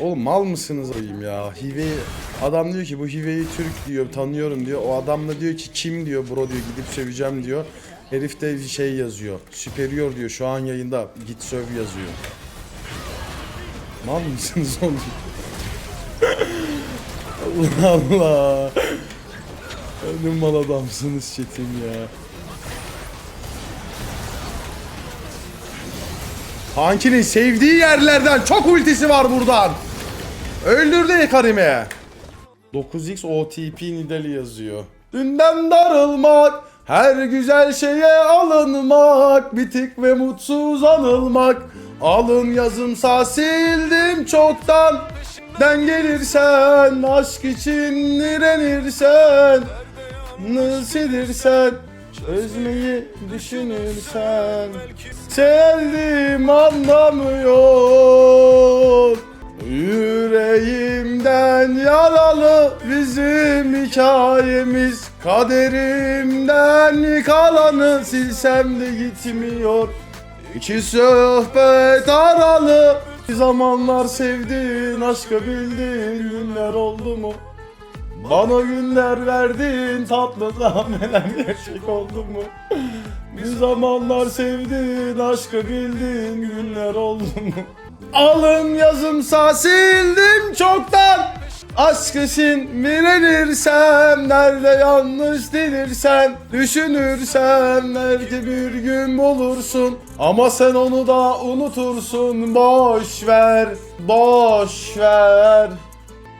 Oğlum mal mısınız ayım ya? Hive'yi adam diyor ki bu Hive'yi Türk diyor tanıyorum diyor. O adam da diyor ki kim diyor bro diyor gidip söveceğim diyor. Herif de şey yazıyor. Superior diyor şu an yayında git söv yazıyor. Mal mısınız oğlum? Allah Allah. Ne mal adamsınız çetin ya. Hankinin sevdiği yerlerden çok ultisi var buradan. Öldürdü Ekarim'e. 9x OTP Nidali yazıyor. Dünden darılmak, her güzel şeye alınmak, bitik ve mutsuz anılmak. Alın yazımsa sildim çoktan. Den gelirsen, aşk için direnirsen, silirsen, özmeyi düşünürsen. Sevdim anlamıyor. Yüreğimden yaralı bizim hikayemiz Kaderimden kalanı silsem de gitmiyor İki sohbet aralı Bir zamanlar sevdin aşkı bildin günler oldu mu? Bana günler verdin tatlı zahmeler gerçek oldu mu? Bir zamanlar sevdin aşkı bildin günler oldu mu? Alın yazımsa sildim çoktan. Aşk için mirenirsem Nerede yanlış dilirsem Düşünürsem Belki bir gün bulursun. Ama sen onu da unutursun Boş ver Boş ver.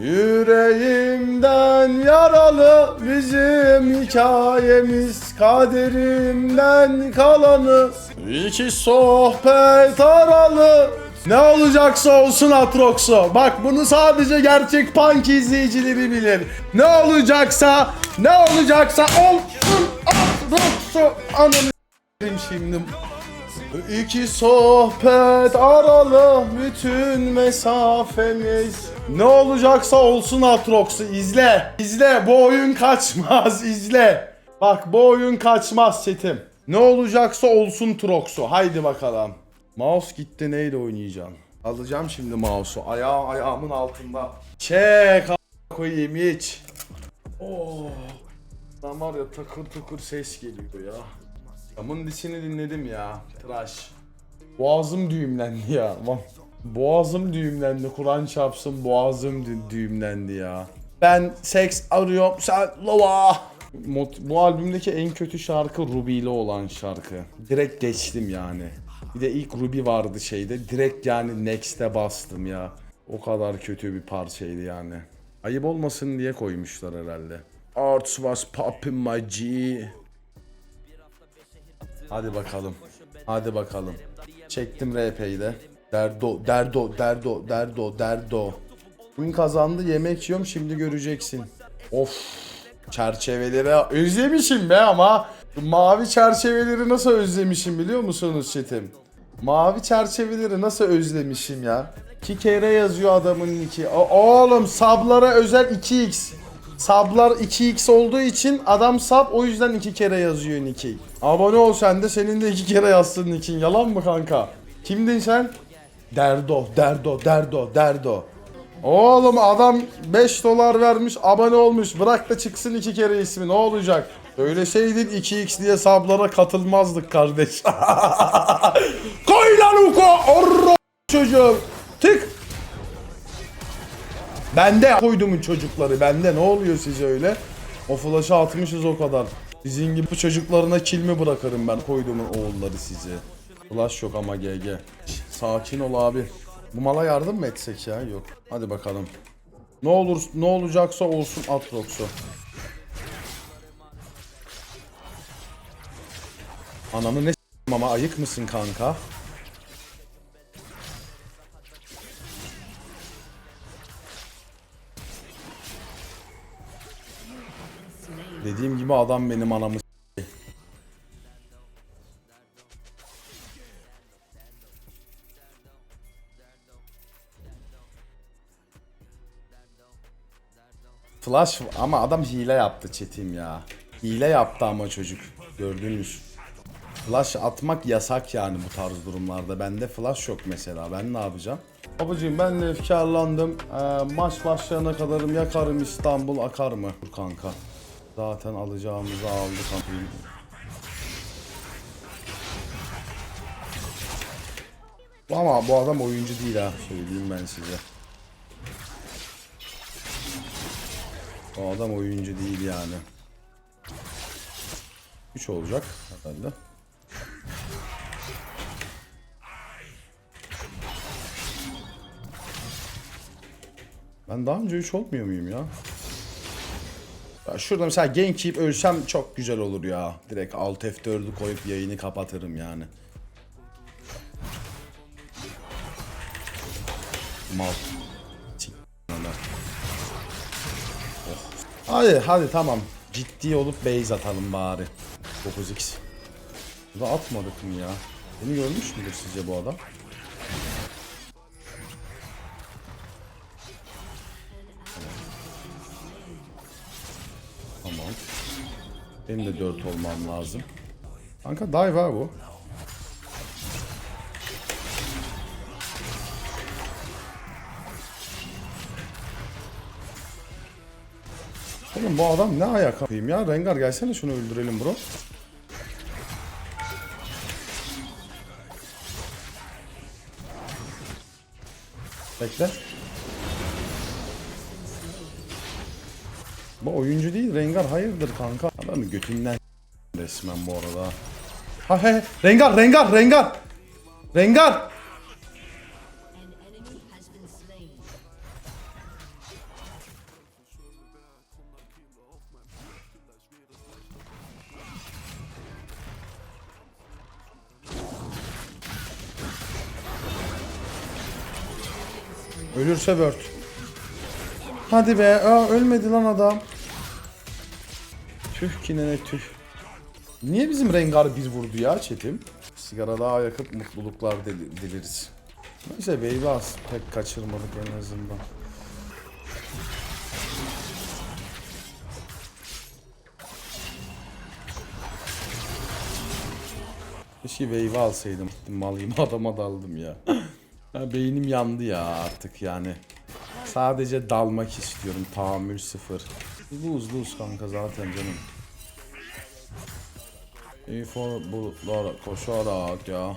Yüreğimden yaralı bizim hikayemiz kaderimden kalanı. İki sohbet aralı ne olacaksa olsun Atrox'u. Bak bunu sadece gerçek punk izleyicileri bilir. Ne olacaksa, ne olacaksa olsun Atrox'u. S**eyim şimdi. İki sohbet aralı bütün mesafemiz. Ne olacaksa olsun Atrox'u izle. İzle bu oyun kaçmaz izle. Bak bu oyun kaçmaz setim. Ne olacaksa olsun Trox'u. Haydi bakalım. Mouse gitti neyle oynayacağım? Alacağım şimdi mouse'u. Ayağı ayağımın altında. Çek a- koyayım hiç. Oh. Lan var ya takır tukur ses geliyor ya. Camın dişini dinledim ya. Tıraş. Boğazım düğümlendi ya. Lan, Boğazım düğümlendi. Kur'an çarpsın boğazım dü- düğümlendi ya. Ben seks arıyorum sen lova. Mot- Bu albümdeki en kötü şarkı Ruby'li olan şarkı. Direkt geçtim yani. Bir de ilk Ruby vardı şeyde. Direkt yani Next'e bastım ya. O kadar kötü bir parçaydı yani. Ayıp olmasın diye koymuşlar herhalde. Arts was popping my G. Hadi bakalım. Hadi bakalım. Çektim RP'yi de. Derdo, derdo, derdo, derdo, derdo. Bugün kazandı yemek yiyorum şimdi göreceksin. Of. Çerçeveleri özlemişim be ama. Mavi çerçeveleri nasıl özlemişim biliyor musunuz çetim? Mavi çerçeveleri nasıl özlemişim ya. İki kere yazıyor adamın iki. Oğlum sablara özel 2x. Sablar 2x olduğu için adam sab o yüzden iki kere yazıyor Nick'i. Abone ol sen de senin de iki kere yazsın Nick'in. Yalan mı kanka? Kimdin sen? Derdo, Derdo, Derdo, Derdo. Oğlum adam 5 dolar vermiş abone olmuş. Bırak da çıksın iki kere ismi ne olacak? Söyleseydin 2x diye sablara katılmazdık kardeş. Koy lan Uko! Orro çocuğum. Tık. Bende koydumun çocukları bende ne oluyor size öyle? O flash'ı atmışız o kadar. Sizin gibi çocuklarına kill mi bırakırım ben koydumun oğulları sizi. Flash yok ama GG. Sakin ol abi. Bu mala yardım mı etsek ya? Yok. Hadi bakalım. Ne olur ne olacaksa olsun Atrox'u. Ananı ne ama ayık mısın kanka? Dediğim gibi adam benim anamı Flash ama adam hile yaptı çetim ya. Hile yaptı ama çocuk. Gördünüz. Flash atmak yasak yani bu tarz durumlarda. Bende flash yok mesela. Ben ne yapacağım? Babacığım ben de efkarlandım. Ee, maç başlayana kadarım yakarım İstanbul akar mı? Dur kanka. Zaten alacağımızı aldık. Ama bu adam oyuncu değil ha. Söyleyeyim ben size. O adam oyuncu değil yani. 3 olacak herhalde. Ben daha önce 3 olmuyor muyum ya? ya şurada mesela gank yiyip ölsem çok güzel olur ya. Direkt alt F4'ü koyup yayını kapatırım yani. Mal. Hadi hadi tamam. Ciddi olup base atalım bari. 9x. Burada atmadık mı ya? Beni görmüş müdür sizce bu adam? Tamam. Benim de 4 olmam lazım. Kanka dive ha bu. Oğlum bu adam ne ayak yapayım ya? Rengar gelsene şunu öldürelim bro. Bekle. Bu oyuncu değil Rengar hayırdır kanka? Adamı götünden resmen bu arada. Ha he. Rengar Rengar Rengar. Rengar. Word. Hadi be. Aa, ölmedi lan adam. Tüh ki ne tüh. Niye bizim Rengar bir vurdu ya çetim? Sigara daha yakıp mutluluklar dil- dileriz. Neyse wave az. Pek kaçırmadık en azından. Keşke wave alsaydım. Malıyım adama daldım ya. Ha, beynim yandı ya artık yani. Sadece dalmak istiyorum. Tahammül sıfır. Lose lose kanka zaten canım. Info bulutlara koşarak ya.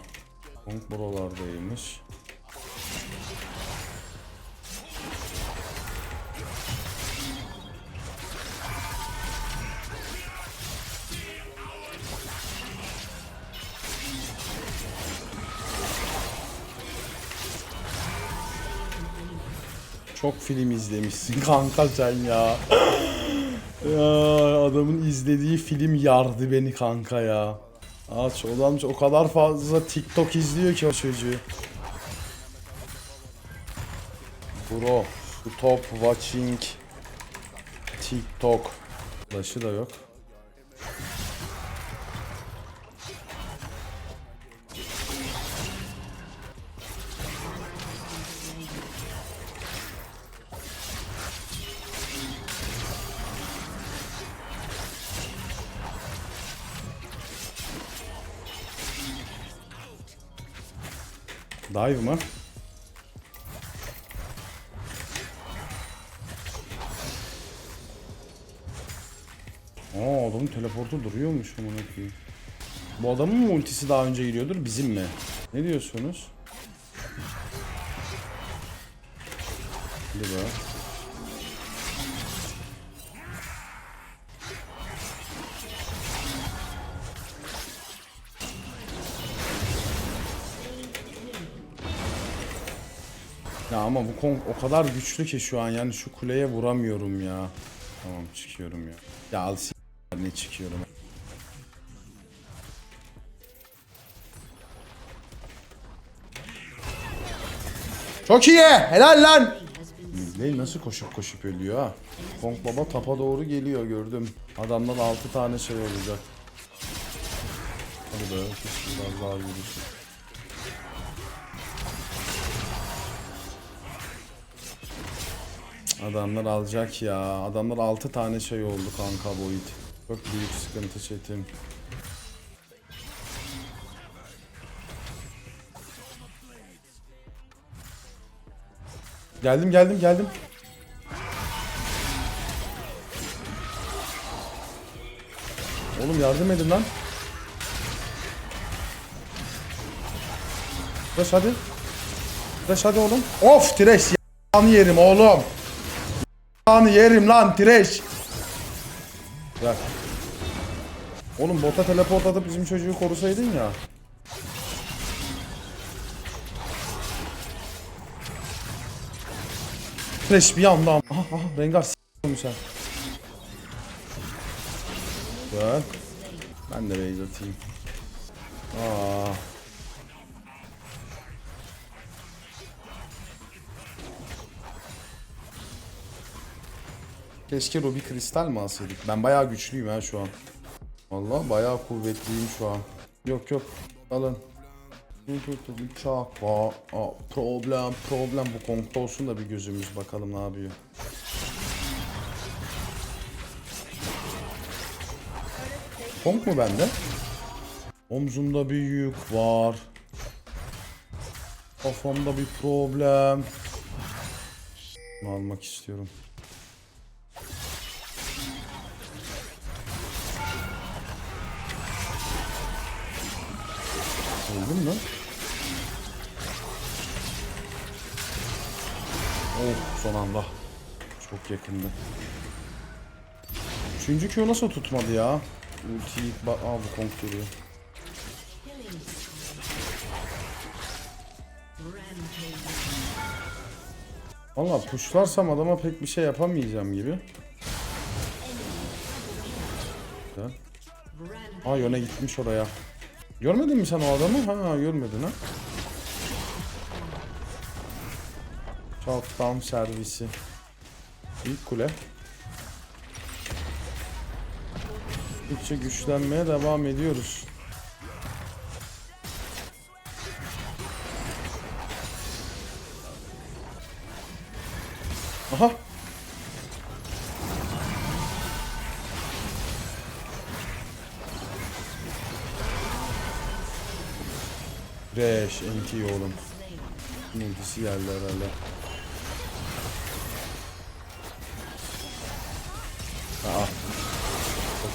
Kong buralardaymış. Çok film izlemişsin kanka sen ya. ya adamın izlediği film yardı beni kanka ya. Aç adam o kadar fazla TikTok izliyor ki o çocuğu. Bro, stop watching TikTok. Flash'ı da yok. Dive mı? Aa adamın teleportu duruyormuş koyayım. Bu adamın mı ultisi daha önce giriyordur bizim mi? Ne diyorsunuz? Hadi be. Ya ama bu Kong o kadar güçlü ki şu an yani şu kuleye vuramıyorum ya. Tamam çıkıyorum ya. Ya al ne çıkıyorum. Çok iyi. Helal lan. Midlane nasıl koşup koşup ölüyor ha? Kong baba tapa doğru geliyor gördüm. Adamdan 6 tane şey olacak. Hadi be biraz daha yürüsün. Adamlar alacak ya. Adamlar 6 tane şey oldu kanka Void. Çok büyük sıkıntı çetim. Geldim geldim geldim. Oğlum yardım edin lan. Taş hadi. Taş hadi oğlum. Of Tireş yanı yerim oğlum. Yanı yerim lan Tireş. Gel. Oğlum bota teleport atıp bizim çocuğu korusaydın ya. Flash bir anda. Aha, aha Rengar s***ım sen. Güzel. Ben de base atayım. Aa. Keşke Ruby kristal mi alsaydık? Ben bayağı güçlüyüm ha şu an. Vallahi bayağı kuvvetliyim şu an. Yok yok. Alın. Bıçak var. Aa, problem problem bu konkta olsun da bir gözümüz bakalım ne yapıyor. Konk mu bende? Omzumda bir yük var. Kafamda bir problem. Bunu almak istiyorum. Son anda. Çok yakındı. Üçüncü Q nasıl tutmadı ya? Ultiyi aa bu Kong geliyor. Valla pushlarsam adama pek bir şey yapamayacağım gibi. Güzel. Aa yöne gitmiş oraya. Görmedin mi sen o adamı? Ha görmedin ha. Shutdown servisi. İlk kule. Gittikçe güçlenmeye devam ediyoruz. Aha. Reş, NT oğlum. Multisi geldi herhalde.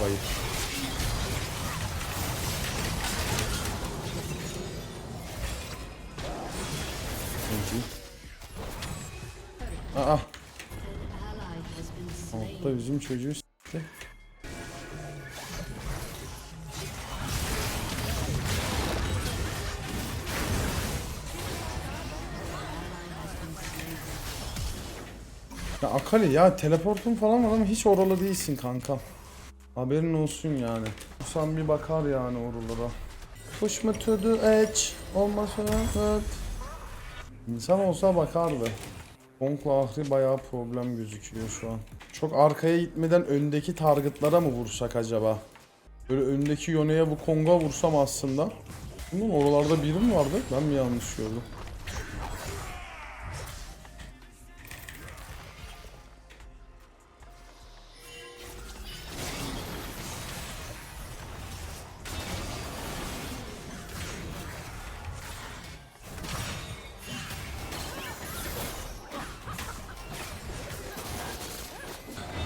Ayıp. Aa. Altta bizim çocuğu s**ti. Ya Akali ya teleportun falan var ama hiç oralı değilsin kanka. Haberin olsun yani. Sen bir bakar yani oralara. Push me to the edge. Olmasa evet. İnsan olsa bakardı. Konkla Ahri bayağı problem gözüküyor şu an. Çok arkaya gitmeden öndeki targetlara mı vursak acaba? Böyle öndeki Yone'ye bu Kong'a vursam aslında. Bunun oralarda biri mi vardı? Ben mi yanlış gördüm?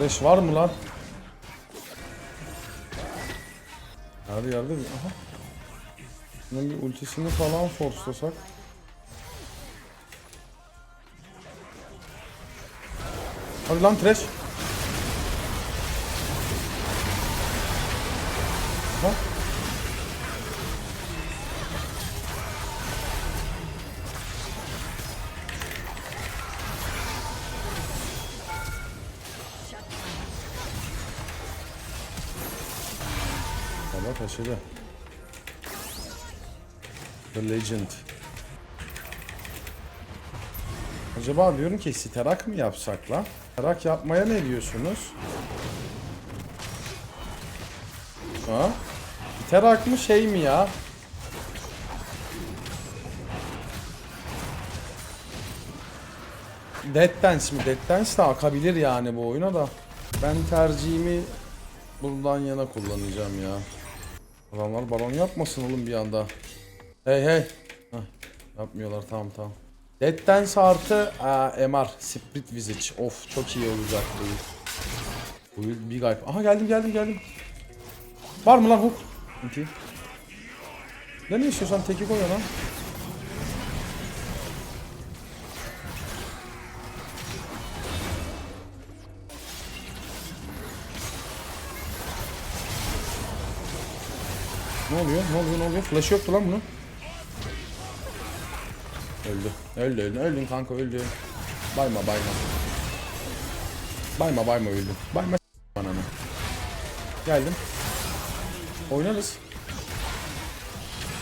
Beş var mı lan? Her yerde bir... Aha. Bunun bir ultisini falan forslasak. Hadi lan trash. Taşıdı. The Legend. Acaba diyorum ki siterak mı yapsak lan? Siterak yapmaya ne diyorsunuz? Ha? Siterak mı şey mi ya? Dead Dance mi? Dead Dance de akabilir yani bu oyuna da. Ben tercihimi buradan yana kullanacağım ya. Adamlar balon yapmasın oğlum bir anda. Hey hey. Heh, yapmıyorlar tamam tamam. Dead Dance artı aa, MR. Split Visage. Of çok iyi olacak bu. Bu bir gayb. Aha geldim geldim geldim. Var mı lan hook? Ne ne istiyorsan teki koy ona. Oluyor? Ne oluyor? Ne oluyor? Flash yoktu lan bunun. Öldü. Öldü öldü. Öldün kanka öldü. Bayma bayma. Bayma bayma öldü. Bayma s- ananı. Geldim. Oynarız.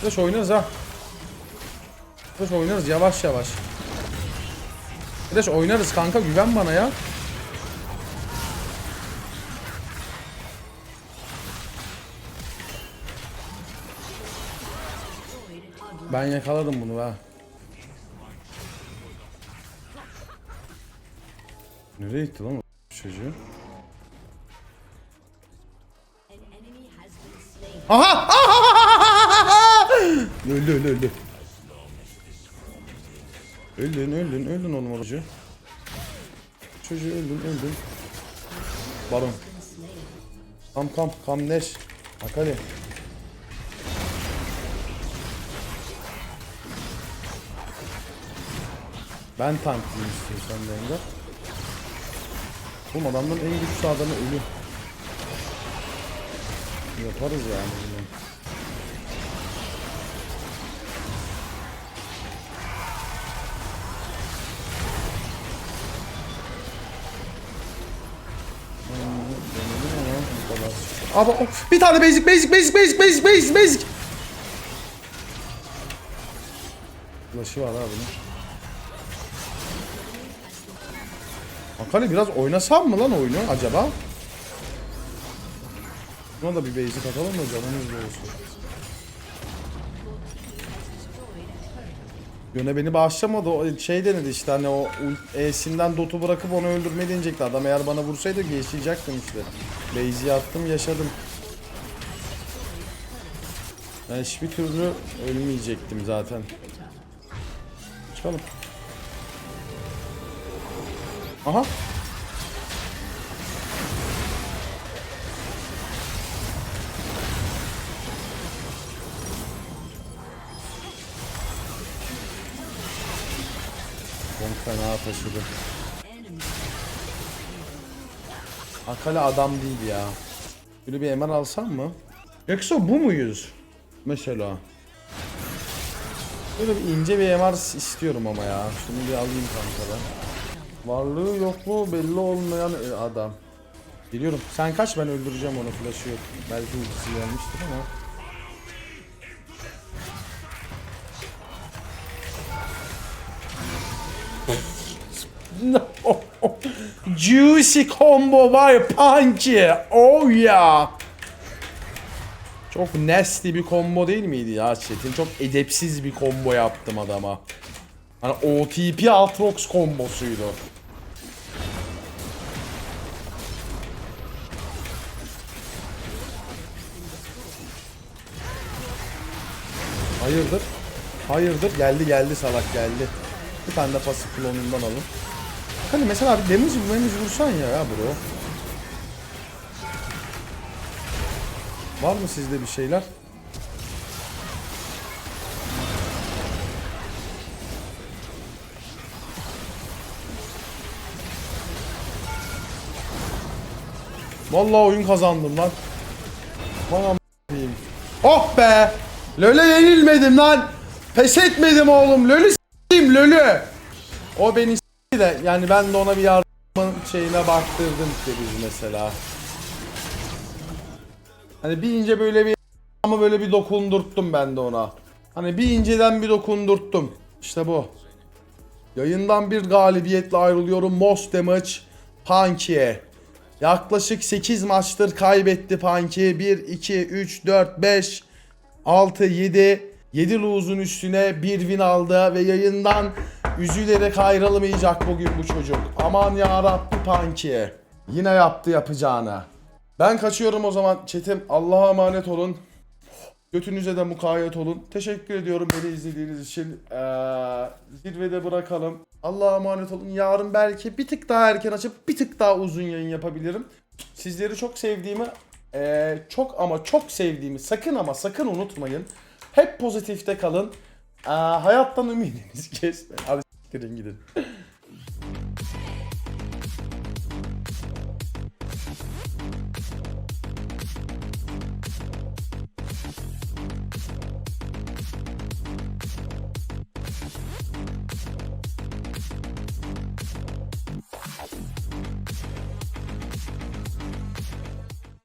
Flash oynarız ha. Flash oynarız yavaş yavaş. Flash oynarız kanka güven bana ya. Ben yakaladım bunu ha. Nereye gitti lan o çocuğu? Aha! öldü öldü öldü. Öldün öldün öldün oğlum orucu. Çocuğu öldün öldün. Baron. Kam kam kam neş. Akali. Ben tanklayayım istiyorsan Dengar. Oğlum adamların en güçlü adamı ölü. Yaparız yani bunu. Abi bir tane basic basic basic basic basic basic basic. Flash'ı var abi bunun. Akali biraz oynasam mı lan oyunu acaba? Buna da bir basic atalım da canımız olsun. Yöne beni bağışlamadı. O şey denedi işte hani o E'sinden dotu bırakıp onu öldürmeyi deneyecekti. Adam eğer bana vursaydı yaşayacaktım işte. Base'i attım yaşadım. Ben hiçbir türlü ölmeyecektim zaten. Çıkalım. Aha. Çok fena taşıdı. Akali adam değil ya. Böyle bir MR alsam mı? Yoksa bu muyuz? Mesela. Böyle bir ince bir MR istiyorum ama ya. Şunu bir alayım kanka ben. Varlığı yok mu belli olmayan e, adam. Biliyorum. Sen kaç ben öldüreceğim onu flash'ı yok. Belki ultisi gelmiştir ama. Juicy combo var ya punky. Oh yeah. Çok nasty bir combo değil miydi ya Çetin? Çok edepsiz bir combo yaptım adama. Hani OTP Aatrox kombosuydu. Hayırdır? Hayırdır? Geldi geldi salak geldi. Bir tane de pasif klonundan alın. Hani mesela bir damage damage vursan ya ya bro. Var mı sizde bir şeyler? Vallahi oyun kazandım lan. Bana a**ayım. Oh be! Löle yenilmedim lan. Pes etmedim oğlum. Lölü s**eyim lölü. O beni de yani ben de ona bir yardımın şeyine baktırdım işte mesela. Hani bir ince böyle bir ama böyle bir dokundurttum ben de ona. Hani bir inceden bir dokundurttum. İşte bu. Yayından bir galibiyetle ayrılıyorum. Most damage Punky'e. Yaklaşık 8 maçtır kaybetti Punky. 1, 2, 3, 4, 5, 6, 7. 7 lose'un üstüne bir win aldı ve yayından üzülerek ayrılmayacak bugün bu çocuk. Aman yarabbi Punky. Yine yaptı yapacağını. Ben kaçıyorum o zaman. Çetim Allah'a emanet olun. Götünüze de mukayyet olun. Teşekkür ediyorum beni izlediğiniz için. Ee, zirvede bırakalım. Allah'a emanet olun. Yarın belki bir tık daha erken açıp bir tık daha uzun yayın yapabilirim. Sizleri çok sevdiğimi, ee, çok ama çok sevdiğimi sakın ama sakın unutmayın. Hep pozitifte kalın. Ee, hayattan ümidiniz kesmeyin. Hadi s**tirin gidin.